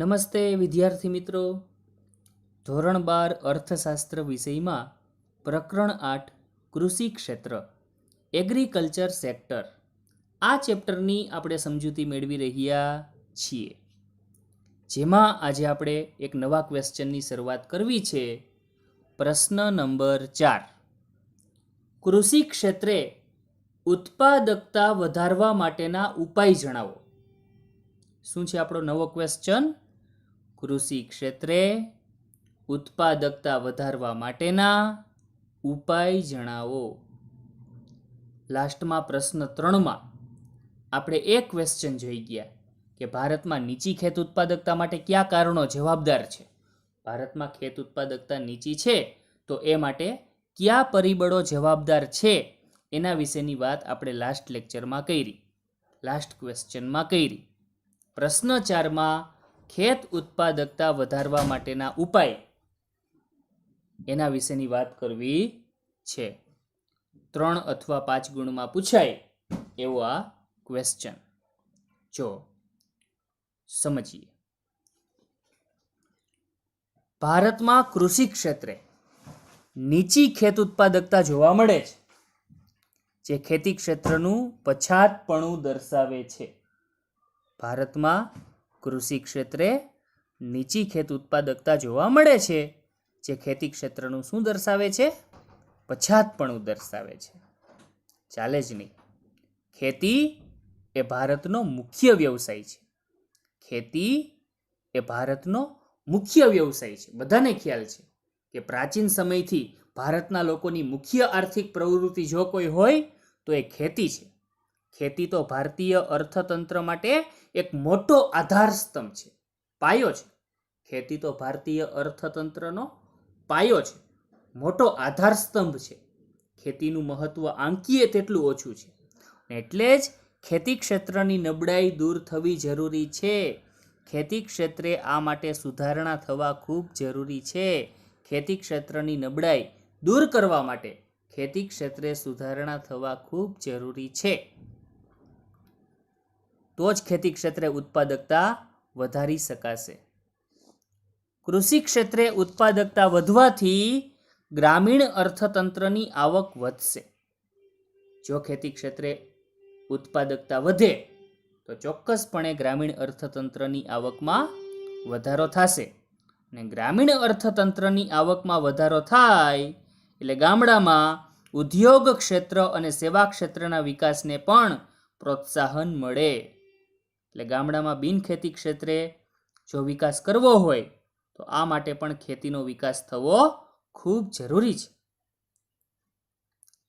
નમસ્તે વિદ્યાર્થી મિત્રો. ધોરણ બાર અર્થશાસ્ત્ર વિષયમાં પ્રકરણ આઠ, કૃષિ ક્ષેત્ર, એગ્રીકલ્ચર સેક્ટર. આ ચેપ્ટરની આપણે સમજૂતી મેળવી રહ્યા છીએ. જેમાં આજે આપણે એક નવા ક્વેશ્ચનની શરૂઆત કરવી છે. પ્રશ્ન નંબર ચાર. કૃષિ ક્ષેત્રે ઉત્પાદકતા વધારવા માટેના ઉપાય જણાવો. શું છે આપણો નવો ક્વેશ્ચન? કૃષિ ક્ષેત્રે ઉત્પાદકતા વધારવા માટેના ઉપાય જણાવો. લાસ્ટમાં પ્રશ્ન ત્રણમાં આપણે એક ક્વેશ્ચન જોઈ ગયા કે ભારતમાં નીચી ખેત ઉત્પાદકતા માટે કયા કારણો જવાબદાર છે? ભારતમાં ખેત ઉત્પાદકતા નીચી છે તો એ માટે કયા પરિબળો જવાબદાર છે? એના વિશેની વાત આપણે લાસ્ટ લેક્ચરમાં કરી. લાસ્ટ ક્વેશ્ચનમાં કરી. પ્રશ્ન ચારમાં ખેત ઉત્પાદકતા વધારવા માટેના ઉપાય એના વિશેની વાત કરવી છે. ત્રણ અથવા પાંચ ગુણમાં પૂછાય એવો આ ક્વેશ્ચન જો, સમજીએ. ભારતમાં કૃષિ ક્ષેત્રે નીચી ખેત ઉત્પાદકતા જોવા મળે છે, જે ખેતી ક્ષેત્રનું પછાતપણું દર્શાવે છે. ભારતમાં કૃષિ ક્ષેત્રે નીચી ખેત ઉત્પાદકતા જોવા મળે છે, જે ખેતી ક્ષેત્રનું શું દર્શાવે છે? પછાતપણું દર્શાવે છે. ચાલે જ નહીં. ખેતી એ ભારતનો મુખ્ય વ્યવસાય છે. ખેતી એ ભારતનો મુખ્ય વ્યવસાય છે. બધાને ખ્યાલ છે કે પ્રાચીન સમયથી ભારતના લોકોની મુખ્ય આર્થિક પ્રવૃત્તિ જો કોઈ હોય, તો એ ખેતી છે. ખેતી તો ભારતીય અર્થતંત્ર માટે એક મોટો આધાર સ્તંભ છે, પાયો છે. ખેતી તો ભારતીય અર્થતંત્રનો પાયો છે, મોટો આધાર સ્તંભ છે. ખેતીનું મહત્વ આંકીએ તેટલું ઓછું છે. એટલે જ ખેતી ક્ષેત્રની નબળાઈ દૂર થવી જરૂરી છે. ખેતી ક્ષેત્રે આ માટે સુધારણા થવા ખૂબ જરૂરી છે. ખેતી ક્ષેત્રની નબળાઈ દૂર કરવા માટે ખેતી ક્ષેત્રે સુધારણા થવા ખૂબ જરૂરી છે. તો જ ખેતી ક્ષેત્રે ઉત્પાદકતા વધારી શકાશે. કૃષિ ક્ષેત્રે ઉત્પાદકતા વધવાથી ગ્રામીણ અર્થતંત્રની આવક વધશે. જો ખેતી ક્ષેત્રે ઉત્પાદકતા વધે, તો ચોક્કસપણે ગ્રામીણ અર્થતંત્રની આવકમાં વધારો થશે. અને ગ્રામીણ અર્થતંત્રની આવકમાં વધારો થાય એટલે ગામડામાં ઉદ્યોગ ક્ષેત્ર અને સેવા ક્ષેત્રના વિકાસને પણ પ્રોત્સાહન મળે. એટલે ગામડામાં બિનખેતી ક્ષેત્રે જો વિકાસ કરવો હોય, તો આ માટે પણ ખેતીનો વિકાસ થવો ખૂબ જરૂરી છે.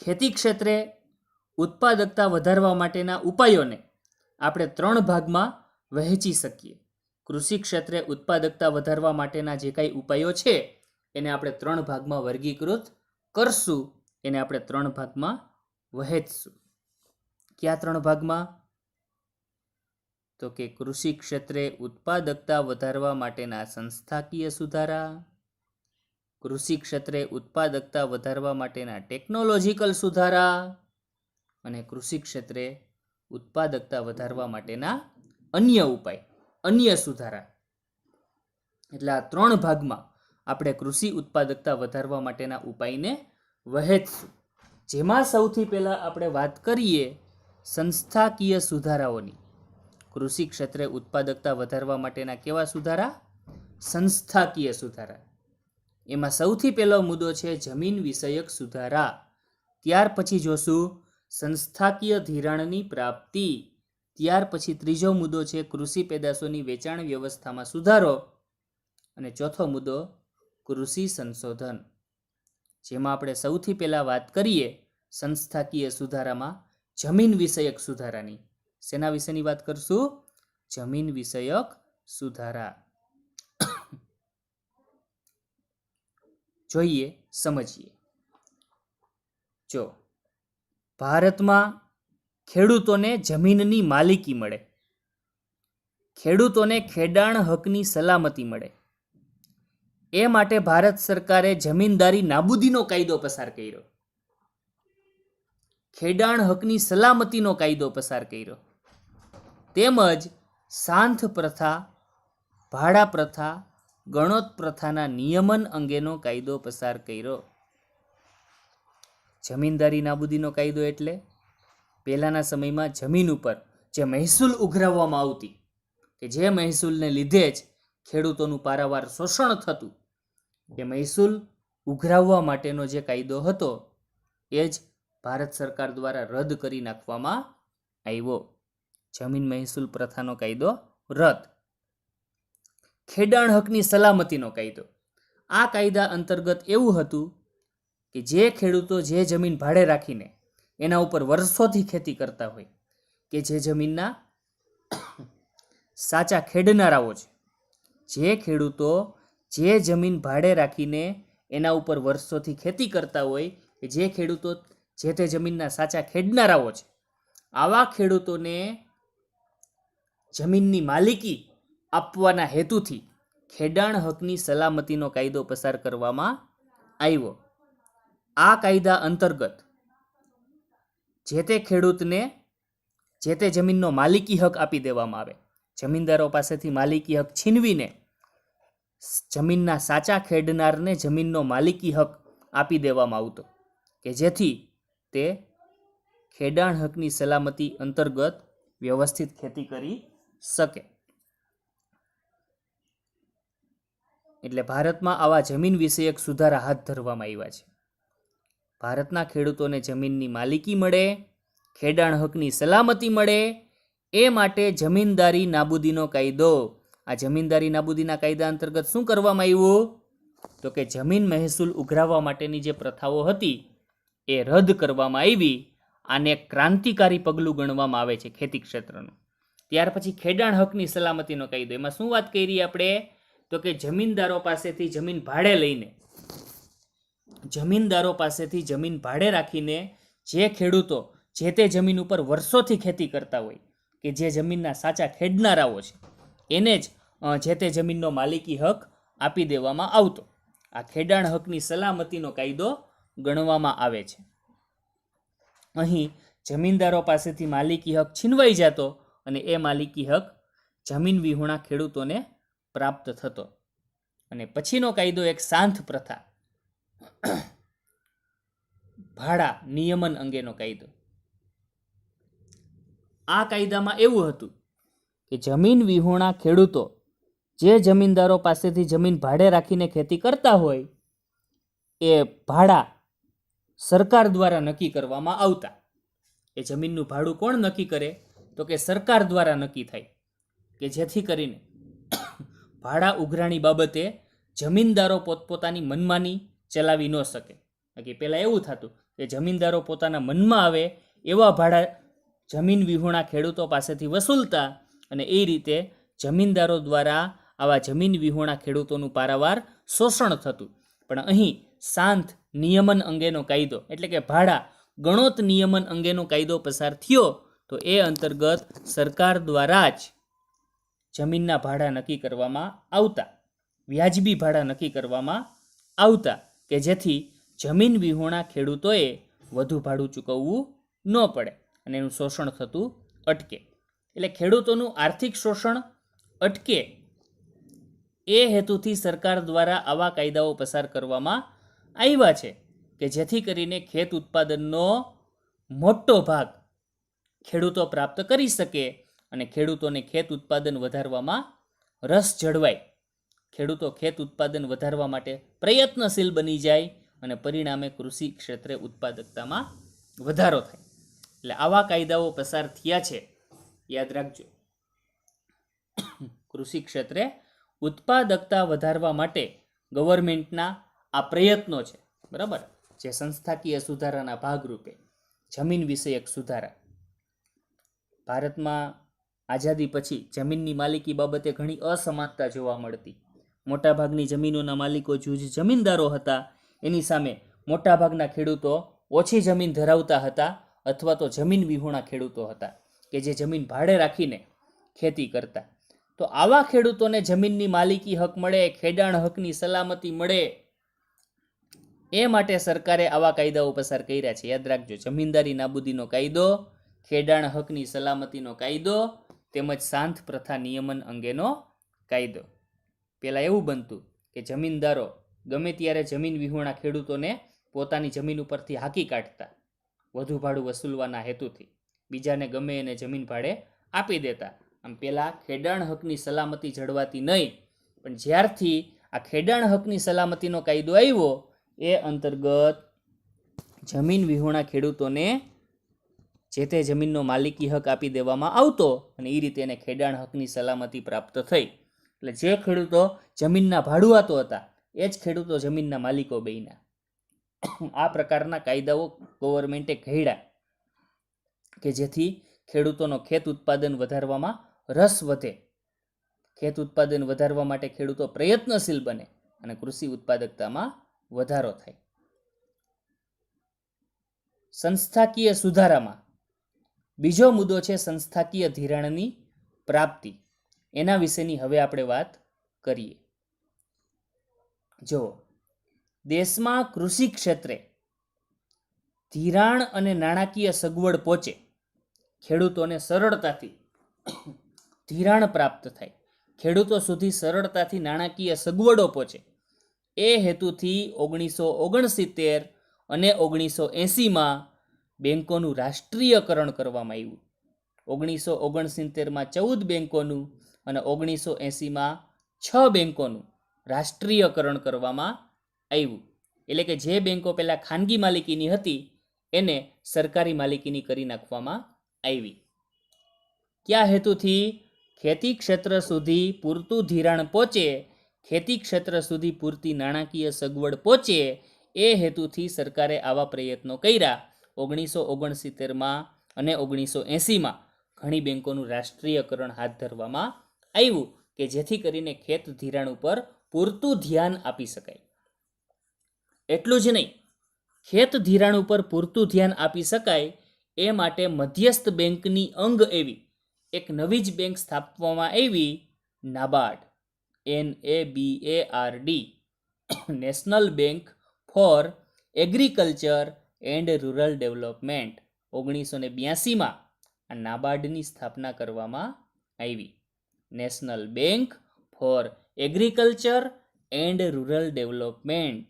ખેતી ક્ષેત્રે ઉત્પાદકતા વધારવા માટેના ઉપાયોને આપણે ત્રણ ભાગમાં વહેંચી શકીએ. કૃષિ ક્ષેત્રે ઉત્પાદકતા વધારવા માટેના જે કાંઈ ઉપાયો છે, એને આપણે ત્રણ ભાગમાં વર્ગીકૃત કરશું, એને આપણે ત્રણ ભાગમાં વહેંચશું. કયા ત્રણ ભાગમાં? તો કે કૃષિ ક્ષેત્રે ઉત્પાદકતા વધારવા માટેના સંસ્થાકીય સુધારા? કૃષિ ક્ષેત્રે ઉત્પાદકતા વધારવા માટેના ટેકનોલોજીકલ સુધારા? અને કૃષિ ક્ષેત્રે ઉત્પાદકતા વધારવા માટેના અન્ય ઉપાય, અન્ય સુધારા. એટલે આ ત્રણ ભાગમાં આપણે કૃષિ ઉત્પાદકતા વધારવા માટેના ઉપાયને વહેંચશું. જેમાં સૌથી પહેલાં આપણે વાત કરીએ સંસ્થાકીય સુધારાઓની. કૃષિ ક્ષેત્રે ઉત્પાદકતા વધારવા માટેના કેવા સુધારા? સંસ્થાકીય સુધારા. એમાં સૌથી પહેલો મુદ્દો છે જમીન વિષયક સુધારા. ત્યાર પછી જોશું સંસ્થાકીય ધિરાણની પ્રાપ્તિ. ત્યાર પછી ત્રીજો મુદ્દો છે કૃષિ પેદાશોની વેચાણ વ્યવસ્થામાં સુધારો. અને ચોથો મુદ્દો કૃષિ સંશોધન. જેમાં આપણે સૌથી પહેલાં વાત કરીએ સંસ્થાકીય સુધારામાં જમીન વિષયક સુધારાની. શેના વિશેની વાત કરશું. જમીન વિષયક સુધારા. જોઈએ, સમજીએ. જો, ભારતમાં ખેડૂતોને જમીનની માલિકી મળે. ખેડૂતોને ખેડાણ હકની સલામતી મળે. એ માટે ભારત સરકારે જમીનદારી નાબૂદીનો કાયદો પસાર કર્યો. ખેડાણ હકની સલામતીનો કાયદો પસાર કર્યો. તેમજ સાંથ પ્રથા, ભાડા પ્રથા, ગણોત પ્રથાના નિયમન અંગેનો કાયદો પસાર કર્યો. જમીનદારી નાબૂદીનો કાયદો એટલે પહેલાંના સમયમાં જમીન ઉપર જે મહેસૂલ ઉઘરાવવામાં આવતી, કે જે મહેસૂલને લીધે જ ખેડૂતોનું પારાવાર શોષણ થતું, એ મહેસૂલ ઉઘરાવવા માટેનો જે કાયદો હતો, એ જ ભારત સરકાર દ્વારા રદ કરી નાખવામાં આવ્યો. જમીન મહેસૂલ પ્રથાનો કાયદો રદ. ખેડાણ હકની સલામતીનો કાયદો. આ કાયદા અંતર્ગત એવું હતું કે જે ખેડૂતો જે જમીન ભાડે રાખીને એના ઉપર વર્ષોથી ખેતી કરતા હોય કે જે જમીનના સાચા ખેડનારાઓ છે. જે ખેડૂતો જે જમીન ભાડે રાખીને એના ઉપર વર્ષોથી ખેતી કરતા હોય કે જે ખેડૂતો જે તે જમીનના સાચા ખેડનારાઓ છે. આવા ખેડૂતોને જમીનની માલિકી આપવાના હેતુથી ખેડાણ હકની સલામતીનો કાયદો પસાર કરવામાં આવ્યો. આ કાયદા અંતર્ગત જે તે ખેડૂતને, જે તે જમીનનો માલિકી હક આપી દેવામાં આવે. જમીનદારો પાસેથી માલિકી હક છીનવીને જમીનના સાચા ખેડનારને જમીનનો માલિકી હક આપી દેવામાં આવતો કે જેથી તે ખેડાણ હકની સલામતી અંતર્ગત વ્યવસ્થિત ખેતી કરી શકે. એટલે ભારતમાં આવા જમીન વિષયક સુધારા હાથ ધરવામાં આવ્યા છે. ભારતના ખેડૂતોને જમીનની માલિકી મળે, ખેડાણ હકની સલામતી મળે, એ માટે જમીનદારી નાબૂદીનો કાયદો, આ જમીનદારી નાબૂદીના કાયદા અંતર્ગત શું કરવામાં આવ્યું? તો કે જમીન મહેસૂલ ઉઘરાવવા માટેની જે પ્રથાઓ હતી, એ રદ કરવામાં આવી, આને ક્રાંતિકારી પગલું ગણવામાં આવે છે ખેતી ક્ષેત્રનું. ત્યાર પછી ખેડાણ હકની સલામતીનો કાયદો. એમાં શું વાત કરી આપણે? તો કે જમીનદારો પાસેથી જમીન ભાડે લઈને, જમીનદારો પાસેથી જમીન ભાડે રાખીને જે ખેડૂતો જે તે જમીન ઉપર વર્ષોથી ખેતી કરતા હોય કે જે જમીનના સાચા ખેડનારાઓ છે, એને જ જે તે જમીનનો માલિકી હક આપી દેવામાં આવતો. આ ખેડાણ હકની સલામતીનો કાયદો ગણવામાં આવે છે. અહીં જમીનદારો પાસેથી માલિકી હક છીનવાઈ જતો અને એ માલિકી હક જમીન વિહોણા ખેડૂતોને પ્રાપ્ત થતો. અને પછીનો કાયદો એક શાંત પ્રથા. ભાડા નિયમન અંગેનો કાયદો. આ કાયદામાં એવું હતું કે જમીન વિહોણા ખેડૂતો જે જમીનદારો પાસેથી જમીન ભાડે રાખીને ખેતી કરતા હોય, એ ભાડા સરકાર દ્વારા નક્કી કરવામાં આવતા. એ જમીનનું ભાડું કોણ નક્કી કરે? તો કે સરકાર દ્વારા નક્કી થાય કે જેથી કરીને ભાડા ઉઘરાણી બાબતે જમીનદારો પોતપોતાની મનમાની ચલાવી ન શકે. બાકી પહેલાં એવું થતું કે જમીનદારો પોતાના મનમાં આવે એવા ભાડા જમીન વિહોણા ખેડૂતો પાસેથી વસૂલતા અને એ રીતે જમીનદારો દ્વારા આવા જમીન વિહોણા ખેડૂતોનું પારાવાર શોષણ થતું. પણ અહીં શાંત નિયમન અંગેનો કાયદો એટલે કે ભાડા ગણોત નિયમન અંગેનો કાયદો પસાર થયો તો એ અંતર્ગત સરકાર દ્વારા જ જમીનના ભાડા નક્કી કરવામાં આવતા, વ્યાજબી ભાડા નક્કી કરવામાં આવતા કે જેથી જમીન વિહોણા ખેડૂતોએ વધુ ભાડું ચૂકવવું ન પડે અને એનું શોષણ થતું અટકે. એટલે ખેડૂતોનું આર્થિક શોષણ અટકે એ હેતુથી સરકાર દ્વારા આવા કાયદાઓ પસાર કરવામાં આવ્યા છે કે જેથી કરીને ખેત ઉત્પાદનનો મોટો ભાગ ખેડૂતો પ્રાપ્ત કરી શકે અને ખેડૂતોને ખેત ઉત્પાદન વધારવામાં રસ જળવાય. ખેડૂતો ખેત ઉત્પાદન વધારવા માટે પ્રયત્નશીલ બની જાય અને પરિણામે કૃષિ ક્ષેત્રે ઉત્પાદકતામાં વધારો થાય. એટલે આવા કાયદાઓ પસાર થયા છે. યાદ રાખજો. કૃષિ ક્ષેત્રે ઉત્પાદકતા વધારવા માટે ગવર્મેન્ટના આ પ્રયત્નો છે. બરાબર? જે સંસ્થાકીય સુધારાના ભાગરૂપે જમીન વિષયક સુધારા ભારતમાં આઝાદી પછી જમીનની માલિકી બાબતે ઘણી અસમાનતા જોવા મળતી. મોટાભાગની જમીનોના માલિકો જૂજ જમીનદારો હતા. એની સામે મોટાભાગના ખેડૂતો ઓછી જમીન ધરાવતા હતા અથવા તો જમીન વિહોણા ખેડૂતો હતા કે જે જમીન ભાડે રાખીને ખેતી કરતા. તો આવા ખેડૂતોને જમીનની માલિકી હક મળે, ખેડાણ હકની સલામતી મળે એ માટે સરકારે આવા કાયદાઓ પસાર કર્યા છે. યાદ રાખજો, જમીનદારી નાબૂદીનો કાયદો ખેડાણ હકની સલામતીનો કાયદો તેમજ શાંત પ્રથા નિયમન અંગેનો કાયદો. પહેલાં એવું બનતું કે જમીનદારો ગમે ત્યારે જમીન વિહોણા ખેડૂતોને પોતાની જમીન ઉપરથી હાકી કાઢતા, વધુ ભાડું વસૂલવાના હેતુથી બીજાને ગમે એને જમીન ભાડે આપી દેતા. આમ પહેલાં ખેડાણ હકની સલામતી જળવાતી નહીં, પણ જ્યારથી આ ખેડાણ હકની સલામતીનો કાયદો આવ્યો, એ અંતર્ગત જમીન વિહોણા ખેડૂતોને જે તે જમીનનો માલિકી હક આપી દેવામાં આવતો અને એ રીતે એને ખેડાણ હકની સલામતી પ્રાપ્ત થઈ. એટલે જે ખેડૂતો જમીનના ભાડુઆતો હતા એ જ ખેડૂતો જમીનના માલિકો બન્યા. આ પ્રકારના કાયદાઓ ગવર્મેન્ટે ઘડ્યા કે જેથી ખેડૂતોનો ખેત ઉત્પાદન વધારવામાં રસ વધે. ખેત ઉત્પાદન વધારવા માટે ખેડૂતો પ્રયત્નશીલ બને અને કૃષિ ઉત્પાદકતામાં વધારો થાય. સંસ્થાકીય સુધારામાં બીજો મુદ્દો છે સંસ્થાકીય ધિરાણની પ્રાપ્તિ. એના વિશેની હવે આપણે વાત કરીએ. જો, દેશમાં કૃષિ ક્ષેત્રે ધિરાણ અને નાણાકીય સગવડ પહોંચે, ખેડૂતોને સરળતાથી ધિરાણ પ્રાપ્ત થાય. ખેડૂતો સુધી સરળતાથી નાણાકીય સગવડો પહોંચે. એ હેતુથી ઓગણીસો ઓગણસિત્તેર અને ઓગણીસો એંસીમાં બેન્કોનું રાષ્ટ્રીયકરણ કરવામાં આવ્યું. ઓગણીસો ઓગણસિત્તેરમાં ચૌદ બેન્કોનું અને ઓગણીસો એંસીમાં છ બેન્કોનું રાષ્ટ્રીયકરણ કરવામાં આવ્યું. એટલે કે જે બેન્કો પહેલાં ખાનગી માલિકીની હતી, એને સરકારી માલિકીની કરી નાખવામાં આવી. કયા હેતુથી? ખેતી ક્ષેત્ર સુધી પૂરતું ધિરાણ પહોંચે, ખેતી ક્ષેત્ર સુધી પૂરતી નાણાકીય સગવડ પહોંચે એ હેતુથી સરકારે આવા પ્રયત્નો કર્યા. ઓગણીસો ઓગણસિત્તેરમાં અને ઓગણીસો એંસીમાં ઘણી બેન્કોનું રાષ્ટ્રીયકરણ હાથ ધરવામાં આવ્યું કે જેથી કરીને ખેત ધિરાણ ઉપર પૂરતું ધ્યાન આપી શકાય. એટલું જ નહીં, ખેત ધિરાણ ઉપર પૂરતું ધ્યાન આપી શકાય એ માટે મધ્યસ્થ બેંકની અંગ એવી એક નવી જ બેંક સ્થાપવામાં આવી, NABARD, N A B A R D, national bank for agriculture and rural development ઓગણીસો ને બ્યાસીમાં આ નાબાર્ડની સ્થાપના કરવામાં આવી. National bank for agriculture and rural development.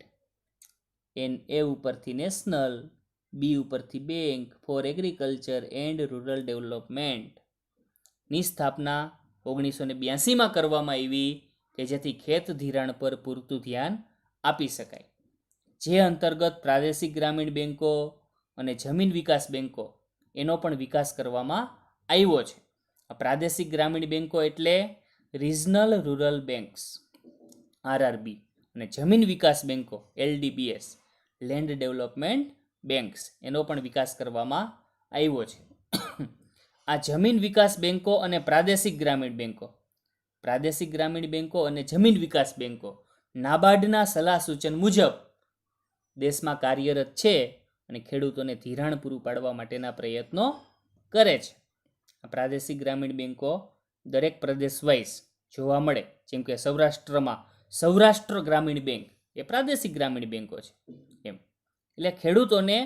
N A ઉપરથી નેશનલ, બી ઉપરથી bank for agriculture and rural ડેવલપમેન્ટની સ્થાપના ઓગણીસો ને બ્યાસીમાં કરવામાં આવી કે જેથી ખેત ધિરાણ પર પૂરતું ધ્યાન આપી શકાય. જે અંતર્ગત પ્રાદેશિક ગ્રામીણ બેન્કો અને જમીન વિકાસ બેન્કો એનો પણ વિકાસ કરવામાં આવ્યો છે. આ પ્રાદેશિક ગ્રામીણ બેન્કો એટલે રિજનલ રૂરલ બેન્ક્સ આરઆરબી અને જમીન વિકાસ બેન્કો એલડીબીએસ, લેન્ડ ડેવલપમેન્ટ બેન્ક્સ એનો પણ વિકાસ કરવામાં આવ્યો છે. આ જમીન વિકાસ બેન્કો અને પ્રાદેશિક ગ્રામીણ બેન્કો પ્રાદેશિક ગ્રામીણ બેન્કો અને જમીન વિકાસ બેન્કો નાબાર્ડના સલાહ સૂચન મુજબ દેશમાં કાર્યરત છે અને ખેડૂતોને ધિરાણ પૂરું પાડવા માટેના પ્રયત્નો કરે છે. પ્રાદેશિક ગ્રામીણ બેન્કો દરેક પ્રદેશ વાઇઝ જોવા મળે, જેમ કે સૌરાષ્ટ્રમાં સૌરાષ્ટ્ર ગ્રામીણ બેંક એ પ્રાદેશિક ગ્રામીણ બેન્કો છે. એમ. એટલે ખેડૂતોને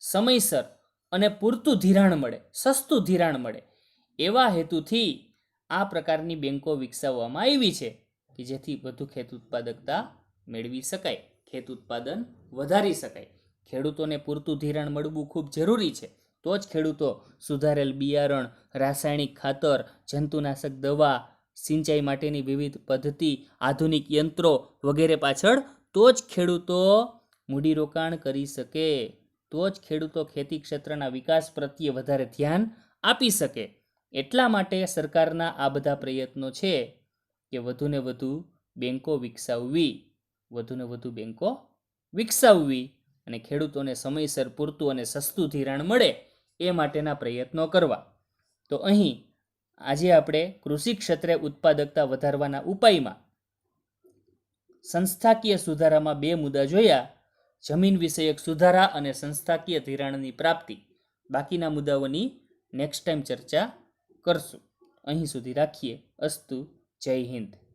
સમયસર અને પૂરતું ધિરાણ મળે, સસ્તું ધિરાણ મળે એવા હેતુથી આ પ્રકારની બેન્કો વિકસાવવામાં આવી છે કે જેથી વધુ ખેત ઉત્પાદકતા મેળવી શકાય. ખેત ઉત્પાદન વધારી શકાય. ખેડૂતોને પૂરતું ધિરાણ મળવું ખૂબ જરૂરી છે. તો જ ખેડૂતો સુધારેલ બિયારણ, રાસાયણિક ખાતર, જંતુનાશક દવા, સિંચાઈ માટેની વિવિધ પદ્ધતિ, આધુનિક યંત્રો વગેરે પાછળ તો જ ખેડૂતો મૂડીરોકાણ કરી શકે. તો જ ખેડૂતો ખેતી ક્ષેત્રના વિકાસ પ્રત્યે વધારે ધ્યાન આપી શકે. એટલા માટે સરકારના આ બધા પ્રયત્નો છે કે વધુને વધુ બેન્કો વિકસાવવી. વધુને વધુ બેન્કો વિકસાવવી અને ખેડૂતોને સમયસર પૂરતું અને સસ્તું ધિરાણ મળે એ માટેના પ્રયત્નો કરવા. તો અહીં આજે આપણે કૃષિ ક્ષેત્રે ઉત્પાદકતા વધારવાના ઉપાયમાં સંસ્થાકીય સુધારામાં બે મુદ્દા જોયા, જમીન વિષયક સુધારા અને સંસ્થાકીય ધિરાણની પ્રાપ્તિ. બાકીના મુદ્દાઓની નેક્સ્ટ ટાઈમ ચર્ચા કરશું. અહીં સુધી રાખીએ. અસ્તુ, જય હિન્દ.